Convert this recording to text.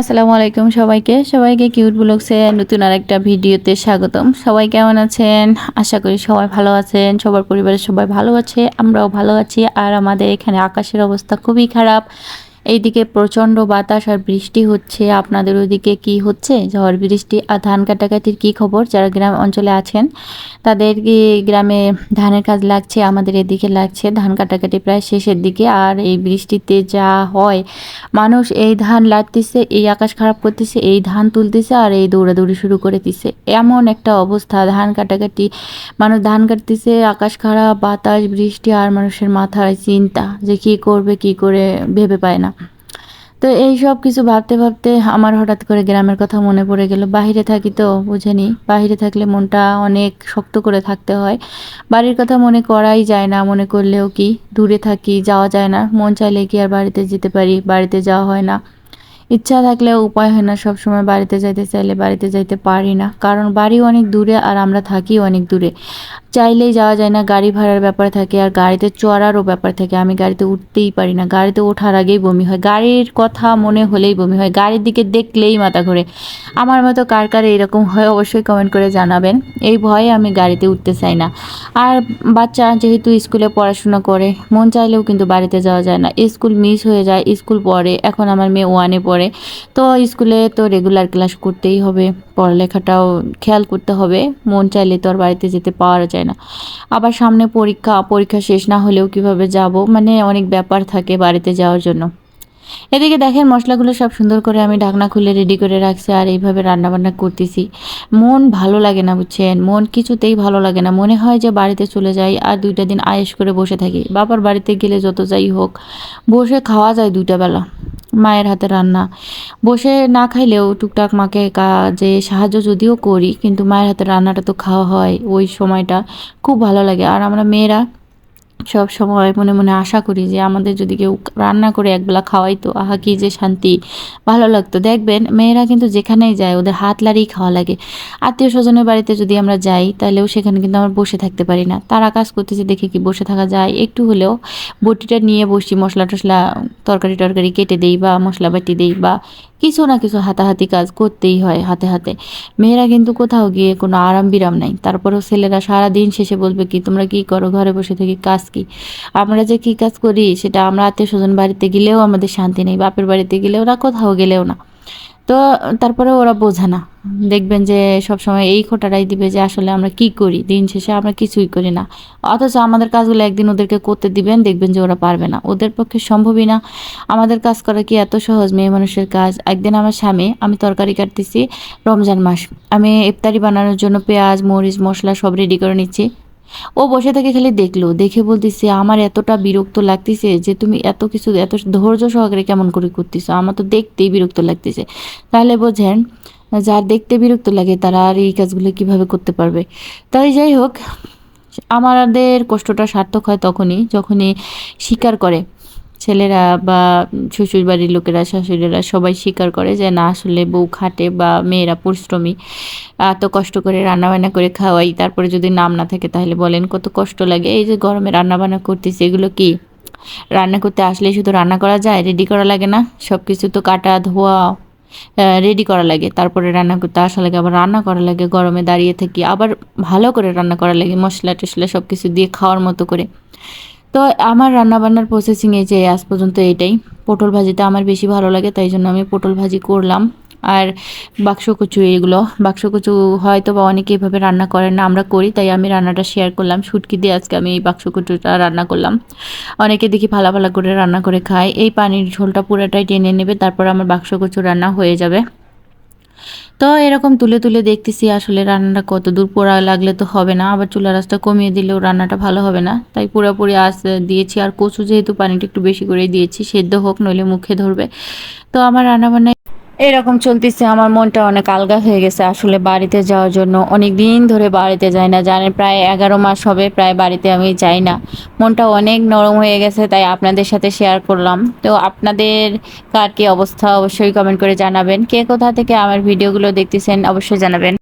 আসসালামু আলাইকুম সবাইকে। সবাইকে কিউট ব্লগসে নতুন আরেকটা ভিডিওতে স্বাগতম। সবাই কেমন আছেন? আশা করি সবাই ভালো আছেন। সবার পরিবারের সবাই ভালো আছে, আমরাও ভালো আছি। আর আমাদের এখানে আকাশের অবস্থা খুবই খারাপ। এইদিকে প্রচণ্ড বাতাস আর বৃষ্টি হচ্ছে। আপনাদের ওইদিকে কি হচ্ছে? ঝড়, বৃষ্টি আর ধান কাটাকাটির কি খবর? যারা গ্রাম অঞ্চলে আছেন, তাদের কি গ্রামে ধানের কাজ লাগছে? আমাদের এদিকে লাগছে ধান কাটাকাটি প্রায় শেষের দিকে। আর এই বৃষ্টিতে যা হয়, মানুষ এই ধান লাটতেছে, এই আকাশ খারাপ করতেছে, এই ধান তুলতেছে আর এই দৌড়াদৌড়ি শুরু করে দিছে। এমন একটা অবস্থা, ধান কাটাকাটি, মানুষ ধান কাটতেছে, আকাশ খারাপ, বাতাস, বৃষ্টি আর মানুষের মাথায় চিন্তা যে কি করবে, কি করে ভেবে পায় না। তো এই সব কিছু ভাবতে ভাবতে আমার হঠাৎ করে গ্রামের কথা মনে পড়ে গেল। বাহিরে থাকি তো, বুঝেনি। বাহিরে থাকলে মনটা অনেক শক্ত করে থাকতে হয়। বাড়ির কথা মনে করাই যায় না, মনে করলেও কি? দূরে থাকি, যাওয়া যায় না। মন চাইলে কি আর বাড়িতে যেতে পারি? বাড়িতে যাওয়া হয় না। ইচ্ছা থাকলেও উপায় হয় না, সবসময় বাড়িতে যাইতে চাইলে বাড়িতে যাইতে পারি না। কারণ বাড়ি অনেক দূরে আর আমরা থাকি অনেক দূরে। চাইলেই যাওয়া যায় না, গাড়ি ভাড়ার ব্যাপার থাকে আর গাড়িতে চড়ারও ব্যাপার থাকে। আমি গাড়িতে উঠতেই পারি না, গাড়িতে ওঠার আগেই বমি হয়। গাড়ির কথা মনে হলেই বমি হয়, গাড়ির দিকে দেখলেই মাথা ঘোরে। আমার মতো কার কার এরকম হয় অবশ্যই কমেন্ট করে জানাবেন। এই ভয়ে আমি গাড়িতে উঠতে চাই না। আর বাচ্চা যেহেতু স্কুলে পড়াশোনা করে, মন চাইলেও কিন্তু বাড়িতে যাওয়া যায় না। স্কুল মিস হয়ে যায়, স্কুল পড়ে। এখন আমার মেয়ে ওয়ানে পড়ে। তো স্কুলে তো রেগুলার ক্লাস করতেই হবে, পড়ালেখাটাও খেয়াল করতে হবে। মন চাইলে তো আর বাড়িতে যেতে পাওয়া যায় না। আবার সামনে পরীক্ষা পরীক্ষা শেষ না হলেও কীভাবে যাব? মানে অনেক ব্যাপার থাকে বাড়িতে যাওয়ার জন্য। এদিকে দেখেন মশলাগুলো সব সুন্দর করে আমি ঢাকনা খুলে রেডি করে রাখছি আর এইভাবে রান্নাবান্না করতেছি। মন ভালো লাগে না, বুঝছেন? মন কিছুতেই ভালো লাগে না। মনে হয় যে বাড়িতে চলে যাই আর দুইটা দিন আয়েস করে বসে থাকি। বাবার বাড়িতে গেলে যত যাই হোক, বসে খাওয়া যায় দুইটা বেলা। মায়ের হাতে রান্না। বসে না খাইলেও টুকটাক মাকে কাজে সাহায্য যদিও করি, কিন্তু মায়ের হাতে রান্নাটা তো খাওয়া হয়, ওই সময়টা খুব ভালো লাগে। আর আমরা মেয়েরা সব সময় মনে মনে আশা করি যে আমাদের যদি কেউ রান্না করে একবেলা খাওয়াইতো, আহা কি যে শান্তি, ভালো লাগতো। দেখবেন, মেয়েরা কিন্তু যেখানেই যায় ওদের হাত লাড়িয়ে খাওয়া লাগে। আত্মীয় স্বজনের বাড়িতে যদি আমরা যাই তাহলেও সেখানে কিন্তু আমরা বসে থাকতে পারি না। তারা কাজ করতেছে দেখে কি বসে থাকা যায়? একটু হলেও বটিটা নিয়ে বসি মশলা টশলা তরকারি টরকারি কেটে দেই বা মশলা বাটি দেই বা কিছু না কিছু হাতাহাতি কাজ করতেই হয় হাতে হাতে। মেয়েরা কিন্তু কোথাও গিয়ে কোনো আরাম বিরাম নাই। তারপরেও ছেলেরা সারা দিন শেষে বলবে কি, তোমরা কি করো? ঘরে বসে থেকে কাজ কি? আমরা যে কি কাজ করি, সেটা আমরা আত্মীয় স্বজন বাড়িতে গেলেও আমাদের শান্তি নেই, বাপের বাড়িতে গেলেও না, কোথাও গেলেও না। তো তারপরে ওরা বোঝে না। দেখবেন যে সব সময় এই খোটাটাই দিবে যে আসলে আমরা কি করি? দিন শেষে আমরা কিছুই করি না। অথচ আমাদের কাজগুলো একদিন ওদেরকে করতে দিবেন, দেখবেন যে ওরা পারবে না। ওদের পক্ষে সম্ভবই না। আমাদের কাজ করা কি এত সহজ মেয়ে মানুষের কাজ? একদিন আমার স্বামী, আমি তরকারি কাটতেছি রমজান মাস। আমি ইফতারি বানানোর জন্য পেঁয়াজ, মরিচ, মশলা সব রেডি করে নিচ্ছি। ও বসে থেকে খালি দেখল, দেখে বলতেছে, আমার এতটা বিরক্ত লাগতেছে যে তুমি এত কিছু, এত ধৈর্য সহকারে কেমন করে করতেছো? আমার তো দেখতেই বিরক্ত লাগতেছে। তাহলে বোঝেন, যার দেখতে বিরক্ত লাগে তারা আর এই কাজগুলো কীভাবে করতে পারবে? তাই যাই হোক, আমাদের কষ্টটা সার্থক হয় তখনই, যখনই স্বীকার করে। ছেলেরা বা শ্বশুর বাড়ির লোকেরা, শাশুড়িরা সবাই স্বীকার করে যে না, আসলে বউ খাটে বা মেয়েরা পরিশ্রমী এত কষ্ট করে রান্নাবান্না করে খাওয়াই। তারপরে যদি নাম না থাকে তাহলে বলেন কত কষ্ট লাগে। এই যে গরমে রান্নাবান্না করতেছে, এগুলো কি? রান্না করতে আসলে শুধু রান্না করা যায় রেডি করা লাগে না? সব কিছু তো কাটা, ধোয়া রেডি করা লাগে। তারপরে রান্না করতে আসা লাগে, আবার রান্না করা লাগে, গরমে দাঁড়িয়ে থাকি, আবার ভালো করে রান্না করা লাগে মশলা টশলা সব কিছু দিয়ে খাওয়ার মতো করে। তো আমার রান্নাবান্নার প্রসেসিং এই যে আজ পর্যন্ত এটাই। পটল ভাজিটা আমার বেশি ভালো লাগে, তাই জন্য আমি পটল ভাজি করলাম। আর বাক্স কচু এগুলো, বাক্স কচু হয়তো বা অনেকে এভাবে রান্না করেন না, আমরা করি, তাই আমি রান্নাটা শেয়ার করলাম। শুটকি দিয়ে আজকে আমি এই বাক্স কচুটা রান্না করলাম। অনেকে দেখি ভালো ভালো করে রান্না করে খায়, এই পানির ঝোলটা পুরোটাই টেনে নেবে, তারপর আমার বাক্স কচু রান্না হয়ে যাবে। তো এরকম তুলে তুলে দেখতেছি আসলে রান্নাটা কত দূর পোড়া লাগলে তো হবে না, আবার চুলা রাসটা কমিয়ে দিলেও রান্নাটা ভালো হবে না। তাই পুরোপুরি আস দিয়েছি আর কচু যেহেতু পানিটা একটু বেশি করে দিয়েছি, সেদ্ধ হোক নইলে মুখে ধরবে। তো আমার রান্নাবান্না এরকম চলতেছে, আমার মনটা অনেক আলগা হয়ে গেছে। আসলে বাড়িতে যাওয়ার জন্য অনেক দিন ধরে বাড়িতে যাই না, জানেন প্রায় এগারো মাস হবে, প্রায় বাড়িতে আমি যাই না। মনটা অনেক নরম হয়ে গেছে, তাই আপনাদের সাথে শেয়ার করলাম। তো আপনাদের কার কী অবস্থা, অবশ্যই কমেন্ট করে জানাবেন। কে কোথা থেকে আমার ভিডিওগুলো দেখতেছেন, অবশ্যই জানাবেন।